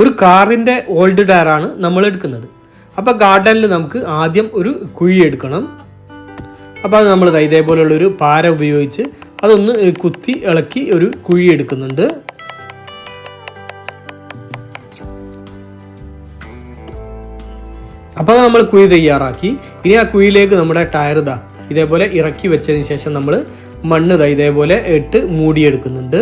ഒരു കാറിന്റെ ഓൾഡ് ടയറാണ് നമ്മൾ എടുക്കുന്നത്. അപ്പോൾ ഗാർഡനിൽ നമുക്ക് ആദ്യം ഒരു കുഴി എടുക്കണം. അപ്പോൾ അത് നമ്മൾ ഇതേപോലെയുള്ളൊരു പാര ഉപയോഗിച്ച് അതൊന്ന് കുത്തി ഇളക്കി ഒരു കുഴി എടുക്കുന്നുണ്ട്. അപ്പോൾ നമ്മൾ കുഴി തയ്യാറാക്കി. ഇനി ആ കുഴിയിലേക്ക് നമ്മുടെ ടയർ ഇതാ ഇതേപോലെ ഇറക്കി വെച്ചതിന് ശേഷം നമ്മൾ മണ്ണ് ഇതാ ഇതേപോലെ ഇട്ട് മൂടിയെടുക്കുന്നുണ്ട്.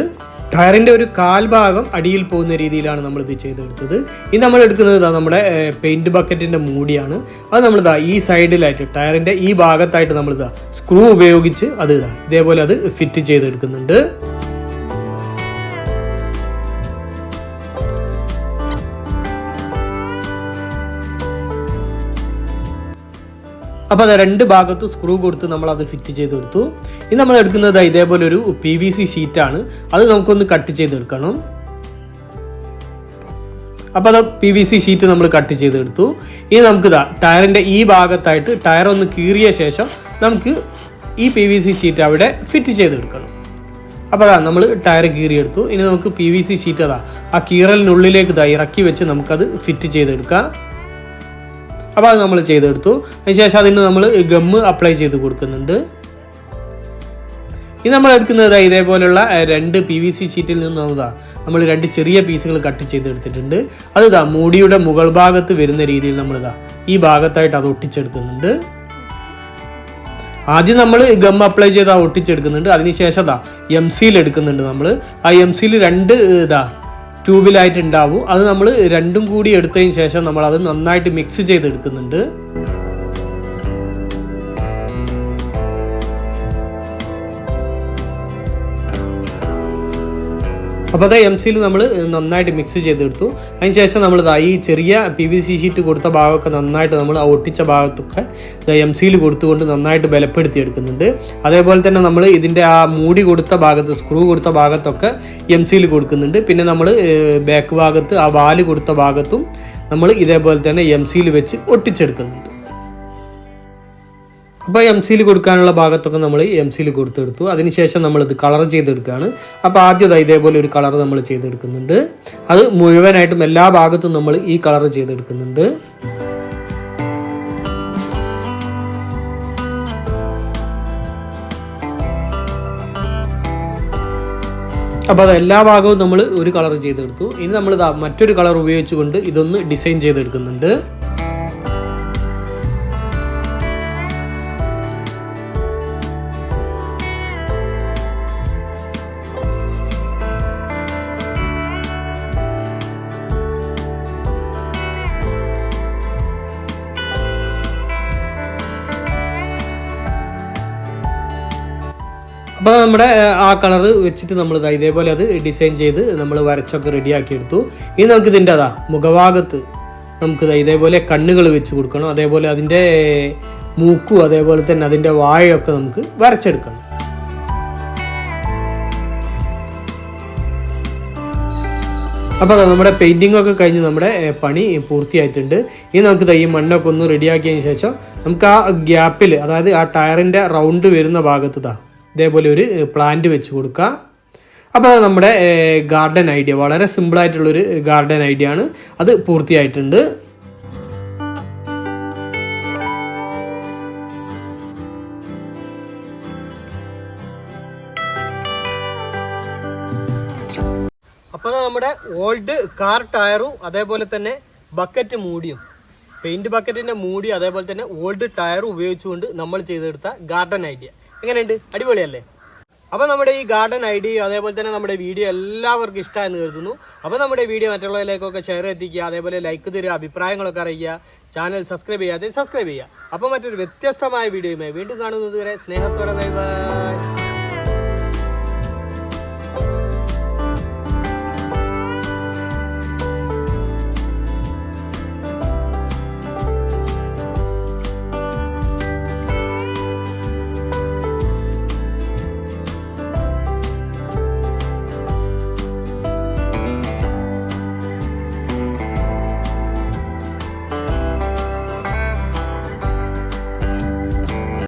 ടയറിന്റെ ഒരു കാൽഭാഗം അടിയിൽ പോകുന്ന രീതിയിലാണ് നമ്മൾ ഇത് ചെയ്തെടുത്തത്. ഇത് നമ്മൾ എടുക്കുന്നത് ഇതാ നമ്മുടെ പെയിന്റ് ബക്കറ്റിന്റെ മൂടിയാണ്. അത് നമ്മൾ ഇതാ ഈ സൈഡിലായിട്ട് ടയറിന്റെ ഈ ഭാഗത്തായിട്ട് നമ്മളിതാ സ്ക്രൂ ഉപയോഗിച്ച് അത് ഇതാ ഇതേപോലെ അത് ഫിറ്റ് ചെയ്തെടുക്കുന്നുണ്ട്. അപ്പോൾ അത് രണ്ട് ഭാഗത്തും സ്ക്രൂ കൊടുത്ത് നമ്മൾ അത് ഫിറ്റ് ചെയ്ത് കൊടുത്തു. ഇനി നമ്മൾ എടുക്കുന്നത് ഇതേപോലെ ഒരു പി വി സി ഷീറ്റാണ് അത് നമുക്കൊന്ന് കട്ട് ചെയ്തെടുക്കണം അപ്പോൾ അത് പി വി സി ഷീറ്റ് നമ്മൾ കട്ട് ചെയ്തെടുത്തു ഇനി നമുക്ക് ടയറിന്റെ ഈ ഭാഗത്തായിട്ട് ടയർ ഒന്ന് കീറിയ ശേഷം നമുക്ക് ഈ പി വി സി ഷീറ്റ് അവിടെ ഫിറ്റ് ചെയ്തെടുക്കണം അപ്പോൾ അതാ നമ്മൾ ടയർ കീറിയെടുത്തു ഇനി നമുക്ക് പി വി സി ഷീറ്റ് അതാ ആ കീറലിനുള്ളിലേക്ക് ഇതാ ഇറക്കി വെച്ച് നമുക്കത് ഫിറ്റ് ചെയ്തെടുക്കാം അപ്പോൾ അത് നമ്മൾ ചെയ്തെടുത്തു. അതിനുശേഷം അതിന് നമ്മൾ ഗമ്മ് അപ്ലൈ ചെയ്ത് കൊടുക്കുന്നുണ്ട്. ഇത് നമ്മൾ എടുക്കുന്നത് ഇതേപോലെയുള്ള രണ്ട് പി വി സി ഷീറ്റിൽ നിന്ന് നമ്മൾ രണ്ട് ചെറിയ പീസുകൾ കട്ട് ചെയ്തെടുത്തിട്ടുണ്ട് അത് ഇതാ മൂടിയുടെ മുകൾ ഭാഗത്ത് വരുന്ന രീതിയിൽ നമ്മളിതാ ഈ ഭാഗത്തായിട്ട് അത് ഒട്ടിച്ചെടുക്കുന്നുണ്ട്. ആദ്യം നമ്മൾ ഗം അപ്ലൈ ചെയ്ത് ആ ഒട്ടിച്ചെടുക്കുന്നുണ്ട്. അതിനുശേഷം ഇതാ എം സിയിൽ എടുക്കുന്നുണ്ട് നമ്മൾ ആ എം സിയിൽ രണ്ട് ഇതാ ട്യൂബിലായിട്ട് ഉണ്ടാവും അത് നമ്മൾ രണ്ടും കൂടി എടുത്തതിന് ശേഷം നമ്മൾ അത് നന്നായിട്ട് മിക്സ് ചെയ്തെടുക്കുന്നുണ്ട്. അപ്പോൾ അത് എം സിയിൽ നമ്മൾ നന്നായിട്ട് മിക്സ് ചെയ്തെടുത്തു. അതിന് ശേഷം നമ്മൾ ഈ ചെറിയ പി വി സി ഷീറ്റ് കൊടുത്ത ഭാഗമൊക്കെ നന്നായിട്ട് നമ്മൾ ആ ഒട്ടിച്ച ഭാഗത്തൊക്കെ എം സിയിൽ കൊടുത്തുകൊണ്ട് നന്നായിട്ട് ബലപ്പെടുത്തി എടുക്കുന്നുണ്ട് അതേപോലെ തന്നെ നമ്മൾ ഇതിന്റെ ആ മൂടി കൊടുത്ത ഭാഗത്ത് സ്ക്രൂ കൊടുത്ത ഭാഗത്തൊക്കെ എം സിയിൽ കൊടുക്കുന്നുണ്ട്. പിന്നെ നമ്മൾ ബാക്ക് ഭാഗത്ത് ആ വാൽ കൊടുത്ത ഭാഗത്തും നമ്മൾ ഇതേപോലെ തന്നെ എം സിയിൽ വെച്ച് ഒട്ടിച്ചെടുക്കുന്നുണ്ട്. അപ്പോൾ എം സിയിൽ കൊടുക്കാനുള്ള ഭാഗത്തൊക്കെ നമ്മൾ എം സിയിൽ കൊടുത്തെടുത്തു. അതിനുശേഷം നമ്മളിത് കളർ ചെയ്തെടുക്കുകയാണ്. അപ്പോൾ ആദ്യം ഇതേപോലെ ഒരു കളർ നമ്മൾ ചെയ്തെടുക്കുന്നുണ്ട്. അത് മുഴുവനായിട്ടും എല്ലാ ഭാഗത്തും നമ്മൾ ഈ കളർ ചെയ്തെടുക്കുന്നുണ്ട്. അപ്പോൾ അത് എല്ലാ ഭാഗവും നമ്മൾ ഒരു കളർ ചെയ്തെടുത്തു. ഇനി നമ്മൾ മറ്റൊരു കളർ ഉപയോഗിച്ചുകൊണ്ട് ഇതൊന്ന് ഡിസൈൻ ചെയ്തെടുക്കുന്നുണ്ട്. അപ്പോൾ നമ്മുടെ ആ കളർ വെച്ചിട്ട് നമ്മൾ ഇതാ ഇതേപോലെ അത് ഡിസൈൻ ചെയ്ത് നമ്മൾ വരച്ചൊക്കെ റെഡിയാക്കി എടുത്തു ഇനി നമുക്ക് ഇതിന്റെ അതാ മുഖഭാഗത്ത് നമുക്ക് ഇതാ ഇതേപോലെ കണ്ണുകൾ വെച്ച് കൊടുക്കണം. അതേപോലെ അതിന്റെ മൂക്കും അതേപോലെ തന്നെ അതിന്റെ വാഴയൊക്കെ നമുക്ക് വരച്ചെടുക്കണം. അപ്പോൾ അതാ നമ്മുടെ പെയിന്റിംഗ് ഒക്കെ കഴിഞ്ഞ് നമ്മുടെ പണി പൂർത്തിയായിട്ടുണ്ട്. ഇനി നമുക്ക് ഈ മണ്ണൊക്കെ ഒന്ന് റെഡിയാക്കിയതിന് ശേഷം നമുക്ക് ആ ഗ്യാപ്പിൽ അതായത് ആ ടയറിന്റെ റൗണ്ട് വരുന്ന ഭാഗത്ത് ദാ ഇതേപോലെ ഒരു പ്ലാന്റ് വെച്ച് കൊടുക്കുക അപ്പോൾ നമ്മുടെ ഗാർഡൻ ഐഡിയ വളരെ സിമ്പിളായിട്ടുള്ളൊരു ഗാർഡൻ ഐഡിയ ആണ്. അത് പൂർത്തിയായിട്ടുണ്ട്. അപ്പോൾ നമ്മുടെ ഓൾഡ് കാർ ടയറും അതേപോലെ തന്നെ ബക്കറ്റ് മൂടിയും. പെയിന്റ് ബക്കറ്റിന്റെ മൂടി അതേപോലെ തന്നെ ഓൾഡ് ടയറും ഉപയോഗിച്ചുകൊണ്ട് നമ്മൾ ചെയ്തെടുത്ത ഗാർഡൻ ഐഡിയ എങ്ങനെയുണ്ട്? അടിപൊളിയല്ലേ? അപ്പോൾ നമ്മുടെ ഈ ഗാർഡൻ ഐഡിയ അതേപോലെ തന്നെ നമ്മുടെ വീഡിയോ എല്ലാവർക്കും ഇഷ്ടമായെന്ന് കരുതുന്നു. അപ്പോൾ നമ്മുടെ വീഡിയോ മറ്റുള്ളവരിലേക്കൊക്കെ ഷെയർ എത്തിക്കുക അതേപോലെ ലൈക്ക് തരിക അഭിപ്രായങ്ങളൊക്കെ അറിയിക്കുക ചാനൽ സബ്സ്ക്രൈബ് ചെയ്യാതെ സബ്സ്ക്രൈബ് ചെയ്യുക. അപ്പോൾ മറ്റൊരു വ്യത്യസ്തമായ വീഡിയോയുമായി വീണ്ടും കാണുന്നത് വരെ സ്നേഹത്തോടെ ബൈ ബൈ.